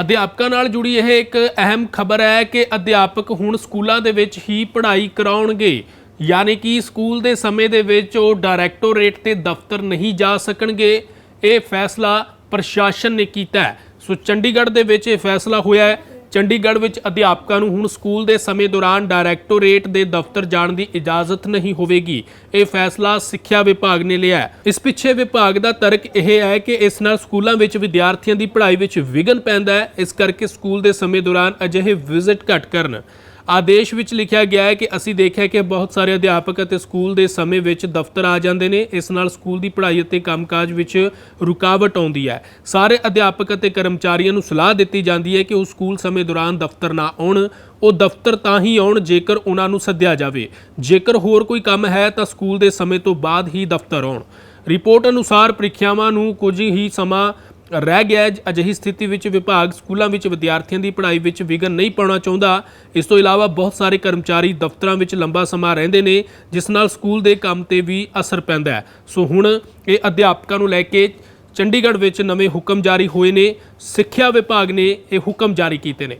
ਅਧਿਆਪਕਾਂ ਨਾਲ ਜੁੜੀ ਇਹ ਇੱਕ ਅਹਿਮ ਖਬਰ ਹੈ ਕਿ ਅਧਿਆਪਕ ਹੁਣ ਸਕੂਲਾਂ ਦੇ ਵਿੱਚ ਹੀ ਪੜ੍ਹਾਈ ਕਰਾਉਣਗੇ। ਯਾਨੀ ਕਿ ਸਕੂਲ ਦੇ ਸਮੇਂ ਦੇ ਵਿੱਚ ਉਹ ਡਾਇਰੈਕਟੋਰੇਟ ਤੇ ਦਫ਼ਤਰ ਨਹੀਂ ਜਾ ਸਕਣਗੇ। ਇਹ ਫੈਸਲਾ ਪ੍ਰਸ਼ਾਸਨ ਨੇ ਕੀਤਾ ਹੈ। ਸੋ ਚੰਡੀਗੜ੍ਹ ਦੇ ਵਿੱਚ ਇਹ ਫੈਸਲਾ ਹੋਇਆ ਹੈ। ਚੰਡੀਗੜ੍ਹ ਵਿੱਚ ਅਧਿਆਪਕਾਂ ਨੂੰ ਹੁਣ ਸਕੂਲ ਦੇ ਸਮੇਂ ਦੌਰਾਨ ਡਾਇਰੈਕਟੋਰੇਟ ਦੇ ਦਫ਼ਤਰ ਜਾਣ ਦੀ ਇਜਾਜ਼ਤ ਨਹੀਂ ਹੋਵੇਗੀ। ਇਹ ਫੈਸਲਾ ਸਿੱਖਿਆ ਵਿਭਾਗ ਨੇ ਲਿਆ ਇਸ ਪਿੱਛੇ ਵਿਭਾਗ ਦਾ ਤਰਕ ਇਹ ਹੈ ਕਿ ਇਸ ਨਾਲ ਸਕੂਲਾਂ ਵਿੱਚ ਵਿਦਿਆਰਥੀਆਂ ਦੀ ਪੜ੍ਹਾਈ ਵਿੱਚ ਵਿਘਨ ਪੈਂਦਾ ਹੈ। ਇਸ ਕਰਕੇ ਸਕੂਲ ਦੇ ਸਮੇਂ ਦੌਰਾਨ ਅਜਿਹੇ ਵਿਜ਼ਿਟ ਘੱਟ ਕਰਨ। ਆਦੇਸ਼ ਵਿੱਚ ਲਿਖਿਆ ਗਿਆ ਹੈ ਕਿ ਅਸੀਂ ਦੇਖਿਆ ਕਿ ਬਹੁਤ ਸਾਰੇ ਅਧਿਆਪਕ ਅਤੇ ਸਕੂਲ ਦੇ ਸਮੇਂ ਵਿੱਚ ਦਫ਼ਤਰ ਆ ਜਾਂਦੇ ਨੇ, ਇਸ ਨਾਲ ਸਕੂਲ ਦੀ ਪੜ੍ਹਾਈ ਅਤੇ ਕੰਮਕਾਜ ਵਿੱਚ ਰੁਕਾਵਟ ਆਉਂਦੀ ਹੈ। ਸਾਰੇ ਅਧਿਆਪਕ ਅਤੇ ਕਰਮਚਾਰੀਆਂ ਨੂੰ ਸਲਾਹ ਦਿੱਤੀ ਜਾਂਦੀ ਹੈ ਕਿ ਉਹ ਸਕੂਲ ਸਮੇਂ ਦੌਰਾਨ ਦਫ਼ਤਰ ਨਾ ਆਉਣ, ਉਹ ਦਫ਼ਤਰ ਤਾਂ ਹੀ ਆਉਣ ਜੇਕਰ ਉਹਨਾਂ ਨੂੰ ਸੱਦਿਆ ਜਾਵੇ। ਜੇਕਰ ਹੋਰ ਕੋਈ ਕੰਮ ਹੈ ਤਾਂ ਸਕੂਲ ਦੇ ਸਮੇਂ ਤੋਂ ਬਾਅਦ ਹੀ ਦਫ਼ਤਰ ਆਉਣ। ਰਿਪੋਰਟ ਅਨੁਸਾਰ ਪ੍ਰੀਖਿਆਵਾਂ ਨੂੰ ਕੁਝ ਹੀ ਸਮਾਂ ਰਹਿ ਗਿਆ ਹੈ। ਅਜਿਹੀ ਸਥਿਤੀ ਵਿੱਚ ਵਿਭਾਗ ਸਕੂਲਾਂ ਵਿੱਚ ਵਿਦਿਆਰਥੀਆਂ ਦੀ ਪੜ੍ਹਾਈ ਵਿੱਚ ਵਿਘਨ ਨਹੀਂ ਪਾਉਣਾ ਚਾਹੁੰਦਾ। ਇਸ ਤੋਂ ਇਲਾਵਾ ਬਹੁਤ ਸਾਰੇ ਕਰਮਚਾਰੀ ਦਫ਼ਤਰਾਂ ਵਿੱਚ ਲੰਬਾ ਸਮਾਂ ਰਹਿੰਦੇ ਨੇ, ਜਿਸ ਨਾਲ ਸਕੂਲ ਦੇ ਕੰਮ ਤੇ ਵੀ ਅਸਰ ਪੈਂਦਾ ਹੈ। ਸੋ ਹੁਣ ਇਹ ਅਧਿਆਪਕਾਂ ਨੂੰ ਲੈ ਕੇ ਚੰਡੀਗੜ੍ਹ ਵਿੱਚ ਨਵੇਂ ਹੁਕਮ ਜਾਰੀ ਹੋਏ ਨੇ। ਸਿੱਖਿਆ ਵਿਭਾਗ ਨੇ ਇਹ ਹੁਕਮ ਜਾਰੀ ਕੀਤੇ ਨੇ।